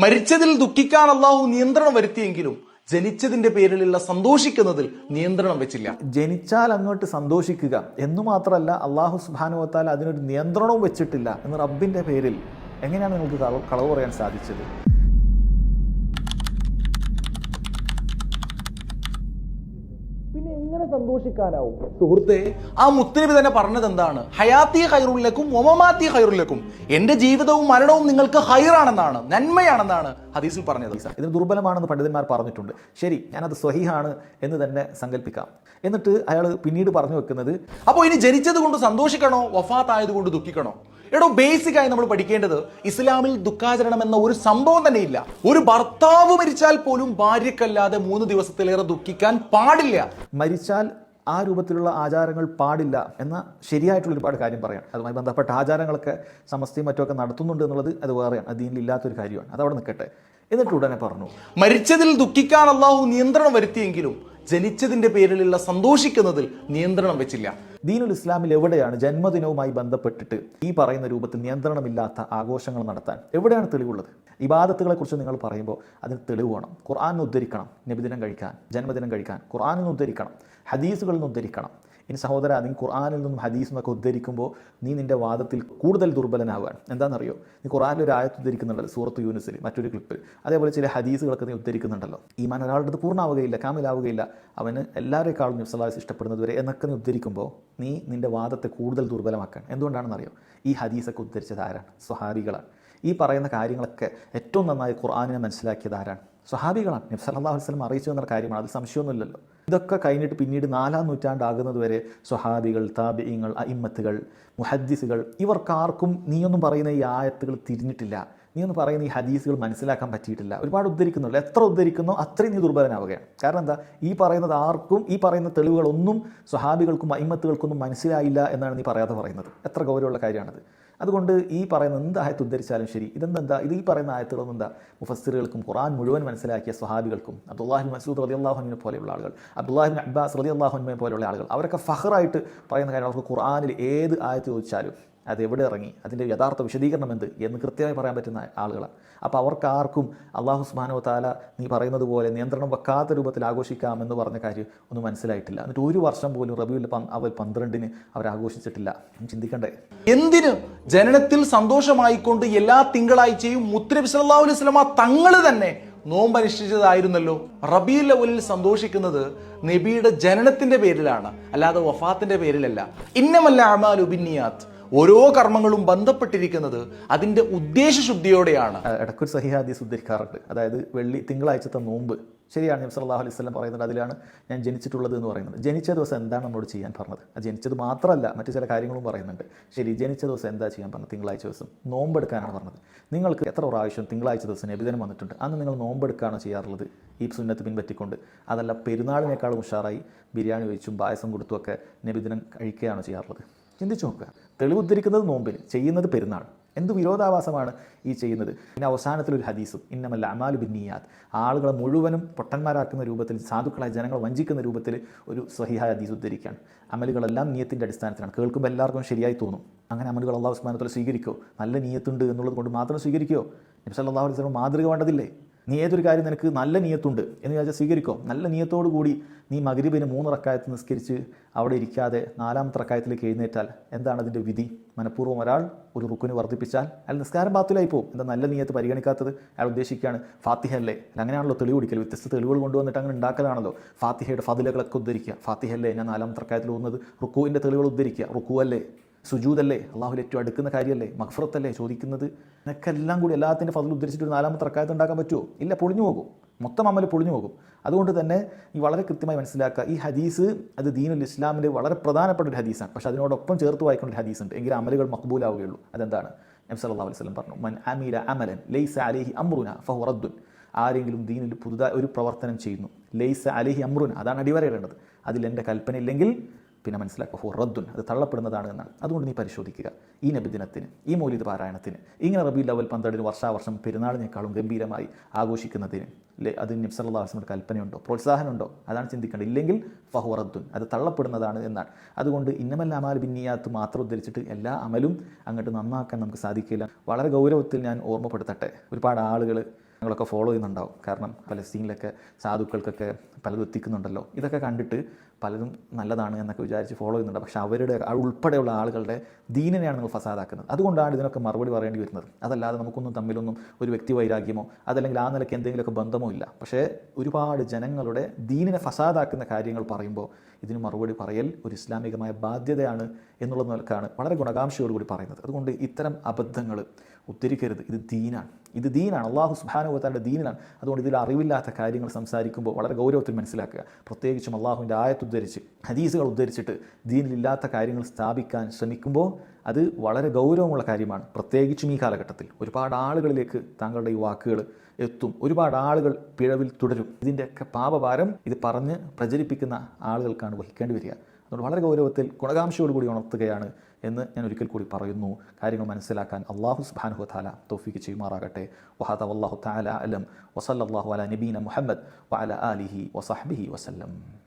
മരിച്ചതിൽ ദുഃഖിക്കാൻ അള്ളാഹു നിയന്ത്രണം വരുത്തിയെങ്കിലും ജനിച്ചതിന്റെ പേരിലുള്ള സന്തോഷിക്കുന്നതിൽ നിയന്ത്രണം വെച്ചില്ല. ജനിച്ചാൽ അങ്ങോട്ട് സന്തോഷിക്കുക എന്ന് മാത്രമല്ല അള്ളാഹു സുബാനുവത്താൽ അതിനൊരു നിയന്ത്രണവും വെച്ചിട്ടില്ല എന്ന് റബ്ബിന്റെ പേരിൽ എങ്ങനെയാണ് നിങ്ങൾക്ക് കളവ് പറയാൻ സാധിച്ചത് പിന്നെ എങ്ങനെ സന്തോഷിക്കാനാവും. സുഹൃത്തെ ആ മുത്തനബി തന്നെ പറഞ്ഞത് എന്താണ്? ഹയാത്തി ഹൈറുല്ലക്കും ഒമമാത്തി ഹൈറുല്ലക്കും എന്റെ ജീവിതവും മരണവും നിങ്ങൾക്ക് ഹൈറാണെന്നാണ് നന്മയാണെന്നാണ് ഹദീസിൽ പറഞ്ഞത്. ഇതിന് ദുർബലമാണെന്ന് പണ്ഡിതന്മാർ പറഞ്ഞിട്ടുണ്ട്. ശരി ഞാനത് സ്വഹീഹാണ് എന്ന് തന്നെ സങ്കല്പിക്കാം എന്നിട്ട് അയാൾ പിന്നീട് പറഞ്ഞു വെക്കുന്നത് അപ്പോൾ ഇനി ജനിച്ചത് കൊണ്ട് സന്തോഷിക്കണോ? വഫാത്തായത് കൊണ്ട് ദുഃഖിക്കണോ? എടോ ബേസിക് ആയി നമ്മൾ പഠിക്കേണ്ടത് ഇസ്ലാമിൽ ദുഃഖാചരണം എന്ന ഒരു സംഭവം തന്നെ ഇല്ല. ഒരു ഭർത്താവ് മരിച്ചാൽ പോലും ഭാര്യക്കല്ലാതെ മൂന്ന് ദിവസത്തിലേറെ ദുഃഖിക്കാൻ പാടില്ല. മരിച്ചാൽ ആ രൂപത്തിലുള്ള ആചാരങ്ങൾ പാടില്ല എന്ന ശരിയായിട്ടുള്ള ഒരുപാട് കാര്യം പറയാം. അതുമായി ബന്ധപ്പെട്ട ആചാരങ്ങളൊക്കെ സമസ്തയും മറ്റുമൊക്കെ നടത്തുന്നുണ്ട് എന്നുള്ളത് അത് വേറെയാണ്. അത് ഇതിലില്ലാത്തൊരു കാര്യമാണ്. അതവിടെ നിൽക്കട്ടെ. എന്നിട്ട് ഉടനെ പറഞ്ഞു. മരിച്ചതിൽ ദുഃഖിക്കാൻ അള്ളാഹു നിയന്ത്രണം വരുത്തിയെങ്കിലും ജനിച്ചതിന്റെ പേരിലുള്ള സന്തോഷിക്കുന്നതിൽ നിയന്ത്രണം വെച്ചില്ല. ദീനുൽ ഇസ്ലാമിൽ എവിടെയാണ് ജന്മദിനവുമായി ബന്ധപ്പെട്ടിട്ട് ഈ പറയുന്ന രൂപത്തിൽ നിയന്ത്രണമില്ലാത്ത ആഘോഷങ്ങൾ നടത്താൻ? എവിടെയാണ് തെളിവുള്ളത്? ഇബാദത്തുകളെ കുറിച്ച് നിങ്ങൾ പറയുമ്പോൾ അതിന് തെളിവ് വേണം. ഖുർആാനിന് ഉദ്ധരിക്കണം. നബിദിനം കഴിക്കാൻ ജന്മദിനം കഴിക്കാൻ. ഖുർആാനിന് ഉദ്ധരിക്കണം. ഹദീസുകളിൽ നിന്ന് ഉദ്ധരിക്കണം. ഇനി സഹോദര നീ ഖുർആാനിൽ നിന്നും ഹദീസിൽ നിന്നൊക്കെ ഉദ്ധരിക്കുമ്പോൾ നീ നിന്റെ വാദത്തിൽ കൂടുതൽ ദുർബലനാവുകയാണ് എന്താണെന്നറിയോ നീ ഖുർആാനിൽ ഒരു ആയത്ത് ഉദ്ധരിക്കുന്നുണ്ടല്ലോ സൂറത്ത് യൂനിസിൽ മറ്റൊരു ക്ലിപ്പ്. അതേപോലെ ചില ഹദീസുകളൊക്കെ നീ ഉദ്ധരിക്കുന്നുണ്ടല്ലോ. ഈമാൻ ഒരാളുടെ പൂർണമാവുകയില്ല കാമിലാവുകയില്ല. അവന് എല്ലാവരെക്കാളും നിസ്സലാസ് ഇഷ്ടപ്പെടുന്നത് വരെ എന്നൊക്കെ നീ ഉദ്ധരിക്കുമ്പോൾ നീ നിന്റെ വാദത്തെ കൂടുതൽ ദുർബലമാക്കാൻ എന്തുകൊണ്ടാണെന്നറിയോ ഈ ഹദീസൊക്കെ ഉദ്ധരിച്ചത് ആരാണ്? സ്വഹാബികളാണ്. ഈ പറയുന്ന കാര്യങ്ങളൊക്കെ ഏറ്റവും നന്നായി ഖുർആാനിനെ മനസ്സിലാക്കിയത് ആരാണ്? സ്വഹാബികളാണ്. നബി സല്ലല്ലാഹു അലൈഹി വസല്ലം അറിയിച്ചു എന്ന കാര്യമാണ് അത് സംശയമൊന്നുമില്ലല്ലോ. ഇതൊക്കെ കഴിഞ്ഞിട്ട് പിന്നീട് നാലാം നൂറ്റാണ്ടാകുന്നത് വരെ സ്വഹാബികൾ താബിയങ്ങൾ അയിമ്മത്തുകൾ മുഹദ്ദിസുകൾ ഇവർക്കാർക്കും നീയൊന്നും പറയുന്ന ഈ ആയത്തുകൾ തിരിഞ്ഞിട്ടില്ല. നീ ഒന്ന് പറയുന്ന ഈ ഹദീസുകൾ മനസ്സിലാക്കാൻ പറ്റിയിട്ടില്ല. ഒരുപാട് ഉദ്ധരിക്കുന്നുള്ളൂ എത്ര ഉദ്ധരിക്കുന്നോ അത്രയും നീ ദുർബലനാവുകയാണ്. കാരണം എന്താ? ഈ പറയുന്നത് ആർക്കും ഈ പറയുന്ന തെളിവുകളൊന്നും സ്വഹാബികൾക്കും അയിമത്തുകൾക്കൊന്നും മനസ്സിലായില്ല എന്നാണ് നീ പറയാതെ പറയുന്നത്. എത്ര ഗൗരവമുള്ള കാര്യമാണത്. അതുകൊണ്ട് ഈ പറയുന്ന എന്ത് ആയത്ത് ഉദ്ധരിച്ചാലും ശരി ഇതെന്താ ഇത് ഈ പറയുന്ന ആയത്തുകളൊന്നും എന്താ മുഫസ്സിറുകൾക്കും ഖുറാൻ മുഴുവൻ മനസ്സിലാക്കിയ സ്വഹാബികൾക്കും അബ്ദുല്ലാഹിൻ മസൂദ് റതി അള്ളാഹുനെ പോലെയുള്ള ആളുകൾ അബ്ദുല്ലാഹിൻ അബ്ബാസ് റതി അള്ളാഹുനെ പോലെയുള്ള ആളുകൾ അവരൊക്കെ ഫഹറായിട്ട് പറയുന്ന കാര്യം അവർക്ക് ഖുറാനിൽ ഏത് ആയത്ത് ചോദിച്ചാലും അത് എവിടെ ഇറങ്ങി? അതിന്റെ യഥാർത്ഥ വിശദീകരണം എന്ത്? എന്ന് കൃത്യമായി പറയാൻ പറ്റുന്ന ആളുകളാണ്. അപ്പോൾ അവർക്ക് ആർക്കും അള്ളാഹു സുബാനോ താല നീ പറയുന്നത് പോലെ നിയന്ത്രണം വെക്കാത്ത രൂപത്തിൽ ആഘോഷിക്കാമെന്ന് പറഞ്ഞ കാര്യം ഒന്നും മനസ്സിലായിട്ടില്ല. എന്നിട്ട് ഒരു വർഷം പോലും റബിയുൽ അവർ പന്ത്രണ്ടിന് അവർ ആഘോഷിച്ചിട്ടില്ല. ചിന്തിക്കണ്ടേ? എന്തിന് ജനനത്തിൽ സന്തോഷമായിക്കൊണ്ട് എല്ലാ തിങ്കളാഴ്ചയും മുത്തരബി സല്ലല്ലാഹു അലൈഹി സ്വലമ തങ്ങൾ തന്നെ നോമ്പ് അനുഷ്ഠിച്ചതായിരുന്നല്ലോ. റബീൽ അവലിൽ സന്തോഷിക്കുന്നത് നബിയുടെ ജനനത്തിന്റെ പേരിലാണ്. അല്ലാതെ വഫാത്തിന്റെ പേരിലല്ല. ഇന്നമല്ല അമാലു ബിന്നിയാത്ത്. ഓരോ കർമ്മങ്ങളും ബന്ധപ്പെട്ടിരിക്കുന്നത് അതിന്റെ ഉദ്ദേശശുദ്ധിയോടെയാണ്. ഇടയ്ക്കൊരു സഹിഹാദീസ് ഉദ്ധരിക്കാറുണ്ട്. അതായത് വെള്ളി തിങ്കളാഴ്ചത്തെ നോമ്പ്. ശരിയാണ് നബി അള്ളാഹു അലൈഹി സ്വലം പറയുന്നത് അതിലാണ് ഞാൻ ജനിച്ചിട്ടുള്ളത് എന്ന് പറയുന്നത്. ജനിച്ച ദിവസം എന്താണ് നമ്മോട് ചെയ്യാൻ പറഞ്ഞത്? അത് ജനിച്ചത് മാത്രമല്ല മറ്റു ചില കാര്യങ്ങളും പറയുന്നുണ്ട്. ശരി ജനിച്ച ദിവസം എന്താ ചെയ്യാൻ പറഞ്ഞത്? തിങ്കളാഴ്ച ദിവസം നോമ്പെടുക്കാനാണ് പറഞ്ഞത്. നിങ്ങൾക്ക് എത്ര പ്രാവശ്യം തിങ്കളാഴ്ച ദിവസം നബിദിനം വന്നിട്ടുണ്ട്? അന്ന് നിങ്ങൾ നോമ്പെടുക്കാണോ ചെയ്യാറുള്ളത്? ഈ സുന്നത്ത് പിൻപറ്റിക്കൊണ്ട്. അതല്ല പെരുന്നാളിനേക്കാളും ഉഷാറായി ബിരിയാണി വെച്ചും പായസം കൊടുത്തുമൊക്കെ നബിദിനം കഴിക്കുകയാണോ ചെയ്യാറുള്ളത്? ചിന്തിച്ചു നോക്കുക. തെളിവുദ്ധരിക്കുന്നത് നോമ്പിൽ ചെയ്യുന്നത് പെരുന്നാൾ. എന്ത് വിരോധാഭാസമാണ് ഈ ചെയ്യുന്നത്? പിന്നെ അവസാനത്തിലൊരു ഹദീസും ഇന്നമല്ല അമാലു ബിന്നിയാത്ത്. ആളുകളെ മുഴുവനും പൊട്ടന്മാരാക്കുന്ന രൂപത്തിൽ സാധുക്കളായ ജനങ്ങളെ വഞ്ചിക്കുന്ന രൂപത്തിൽ ഒരു സഹിഹായ ഹദീസ് ഉദ്ധരിക്കുകയാണ്. അമലുകളെല്ലാം നീയത്തിന്റെ അടിസ്ഥാനത്തിലാണ്. കേൾക്കുമ്പോൾ എല്ലാവർക്കും ശരിയായി തോന്നും. അങ്ങനെ അമലുകൾ അള്ളാഹു ഉസ്മാനത്തോടെ സ്വീകരിക്കുമോ നല്ല നീയത്തുണ്ട് എന്നുള്ളത് കൊണ്ട് മാത്രം സ്വീകരിക്കുമോ നബി സല്ലല്ലാഹു അലൈഹി സ്വലം മാതൃക വേണ്ടതില്ലേ? നീ ഏതൊരു കാര്യം നിനക്ക് നല്ല നീയത്തുണ്ട് എന്ന് വിചാരിച്ചാൽ സ്വീകരിക്കോ. നല്ല നീയത്തോടു കൂടി നീ മകരിബിന് മൂന്ന് റക്കായത്ത് നിസ്കരിച്ച് അവിടെ ഇരിക്കാതെ നാലാമത്തെ റക്കായത്തിലേക്ക് എഴുന്നേറ്റാൽ എന്താണ് അതിന്റെ വിധി? മനഃപൂർവം ഒരാൾ ഒരു റുക്കിന് വർദ്ധിപ്പിച്ചാൽ അയാൾ നിസ്കാരം ബാത്തിലായി പോകും. എന്താ നല്ല നീയത്ത് പരിഗണിക്കാത്തത്? അയാൾ ഉദ്ദേശിക്കുകയാണ് ഫാത്തിഹ അല്ലേ? അങ്ങനെയാണല്ലോ തെളിവ് പിടിക്കൽ വ്യത്യസ്ത തെളിവുകൾ കൊണ്ടുവന്നിട്ട് അങ്ങനെ ഉണ്ടാക്കലാണല്ലോ. ഫാത്തിഹയുടെ ഫതിലകളൊക്കെ ഉദ്ധരിക്കുക. ഫാത്തിഹ അല്ലേ ഞാൻ നാലാമത്തെ റക്കായത്തിൽ പോകുന്നത്? റുക്കുവിന്റെ തെളിവുകൾ ഉദ്ധരിക്കുക. റുക്കു അല്ലേ? സുജൂദല്ലേ അള്ളാഹുൽ ഏറ്റവും അടുക്കുന്ന കാര്യമല്ലേ മഖ്ഫറത്തല്ലേ ചോദിക്കുന്നത്? നിനക്കെല്ലാം കൂടി എല്ലാത്തിന്റെ ഫതിൽ ഉദ്ധരിച്ചിട്ട് ഒരു നാലാമത്തെ റക്കായത്ത് ഉണ്ടാക്കാൻ പറ്റുമോ? ഇല്ല പൊളിഞ്ഞു പോകും. മൊത്തം അമൽ പൊളിഞ്ഞു പോകും. അതുകൊണ്ട് തന്നെ ഈ വളരെ കൃത്യമായി മനസ്സിലാക്കുക. ഈ ഹദീസ് അത് ദീനുൽ ഇസ്ലാമിന്റെ വളരെ പ്രധാനപ്പെട്ട ഒരു ഹദീസാണ്. പക്ഷേ അതിനോടൊപ്പം ചേർത്ത് വായിക്കേണ്ട ഒരു ഹദീസ് ഉണ്ട് എങ്കിൽ അമലുകൾ മക്ബൂലാവുകയുള്ളൂ. അതെന്താണ്? എം സല്ലല്ലാഹു അലൈഹി വസല്ലം പറഞ്ഞു മൻ അമീര അമലൻ ലൈസ അലൈഹി അമ്രുന ഫഹു റദ്ദുൻ. ആരെങ്കിലും ദീനിൽ പുതുതായി ഒരു പ്രവർത്തനം ചെയ്യുന്നു ലൈസ അലൈഹി അമ്രുന അതാണ് അടിവരയിടേണ്ടത്. അതിൽ എന്റെ കൽപ്പന ഇല്ലെങ്കിൽ പിന്നെ മനസ്സിലാക്കുക ഹോ റദ്ദുൻ അത് തള്ളപ്പെടുന്നതാണ് എന്നാണ്. അതുകൊണ്ട് നീ പരിശോധിക്കുക. ഈ നബിദിനത്തിന് ഈ മൗലിത പാരായണത്തിന് ഇങ്ങനെ റബി ലവൽ പന്ത്രണ്ടിന് വർഷാവർഷം പെരുന്നാളിനേക്കാളും ഗംഭീരമായി ആഘോഷിക്കുന്നതിന് അല്ലെ അത് നിബ്സല്ലാസ്മിന്റെ കൽപ്പനയുണ്ടോ പ്രോത്സാഹനമുണ്ടോ? അതാണ് ചിന്തിക്കേണ്ടത്. ഇല്ലെങ്കിൽ ഫഹുറദ്ദുൻ അത് തള്ളപ്പെടുന്നതാണ് എന്നാണ്. അതുകൊണ്ട് ഇന്നമല്ല അമാൽ ബിന്നിയാത്ത് മാത്രം ഉദ്ധരിച്ചിട്ട് എല്ലാ അമലും അങ്ങോട്ട് നന്നാക്കാൻ നമുക്ക് സാധിക്കില്ല. വളരെ ഗൗരവത്തിൽ ഞാൻ ഓർമ്മപ്പെടുത്തട്ടെ. ഒരുപാട് ആളുകൾ ഞങ്ങളൊക്കെ ഫോളോ ചെയ്യുന്നുണ്ടാവും. കാരണം പലസ്തീനിലൊക്കെ സാധുക്കൾക്കൊക്കെ പലതും എത്തിക്കുന്നുണ്ടല്ലോ. ഇതൊക്കെ കണ്ടിട്ട് പലതും നല്ലതാണ് എന്നൊക്കെ വിചാരിച്ച് ഫോളോ ചെയ്യുന്നുണ്ട്. പക്ഷേ അവരുടെ ഉൾപ്പെടെയുള്ള ആളുകളുടെ ദീനനെയാണ് നിങ്ങൾ ഫസാദാക്കുന്നത്. അതുകൊണ്ടാണ് ഇതിനൊക്കെ മറുപടി പറയേണ്ടി വരുന്നത്. അതല്ലാതെ നമുക്കൊന്നും തമ്മിലൊന്നും ഒരു വ്യക്തി വൈരാഗ്യമോ അതല്ലെങ്കിൽ ആ നിലയ്ക്ക് എന്തെങ്കിലുമൊക്കെ ബന്ധമോ ഇല്ല. പക്ഷേ ഒരുപാട് ജനങ്ങളുടെ ദീനിനെ ഫസാദാക്കുന്ന കാര്യങ്ങൾ പറയുമ്പോൾ ഇതിന് മറുപടി പറയൽ ഒരു ഇസ്ലാമികമായ ബാധ്യതയാണ് എന്നുള്ള നിലക്കാണ് വളരെ ഗുണകാംക്ഷയോടുകൂടി പറയുന്നത്. അതുകൊണ്ട് ഇത്തരം അബദ്ധങ്ങൾ ഉദ്ധരിക്കരുത്. ഇത് ദീനാണ്. ഇത് ദീനാണ്. അള്ളാഹു സുബാനുവത്താന്റെ ദീനാണ് അതുകൊണ്ട് ഇതിൽ അറിവില്ലാത്ത കാര്യങ്ങൾ സംസാരിക്കുമ്പോൾ വളരെ ഗൗരവത്തിൽ മനസ്സിലാക്കുക. പ്രത്യേകിച്ചും അള്ളാഹുവിന്റെ ആയത്ത് ഉദ്ധരിച്ച് ഹദീസുകൾ ഉദ്ധരിച്ചിട്ട് ദീനിലില്ലാത്ത കാര്യങ്ങൾ സ്ഥാപിക്കാൻ ശ്രമിക്കുമ്പോൾ അത് വളരെ ഗൗരവമുള്ള കാര്യമാണ്. പ്രത്യേകിച്ചും ഈ കാലഘട്ടത്തിൽ ഒരുപാട് ആളുകളിലേക്ക് താങ്കളുടെ ഈ വാക്കുകൾ എത്തും. ഒരുപാട് ആളുകൾ പിഴവിൽ തുടരും. ഇതിന്റെയൊക്കെ പാപഭാരം ഇത് പറഞ്ഞ് പ്രചരിപ്പിക്കുന്ന ആളുകൾക്കാണ് വഹിക്കേണ്ടി വരിക. അതുകൊണ്ട് വളരെ ഗൗരവത്തിൽ ഗുണകാംക്ഷയോടുകൂടി ഉണർത്തുകയാണ് എന്ന് ഞാൻ ഒരിക്കൽ കൂടി പറയുന്നു. കാര്യങ്ങൾ മനസ്സിലാക്കാൻ അള്ളാഹു സുബാനുഹു താല തോഫിക്ക് ചെയ്യുമാറാകട്ടെ. വഹാദ അള്ളാഹു താല അലം. വസല്ലാഹു അല നബീന മുഹമ്മദ് വഅല ആലിഹി വസഹബിഹി വസല്ലം.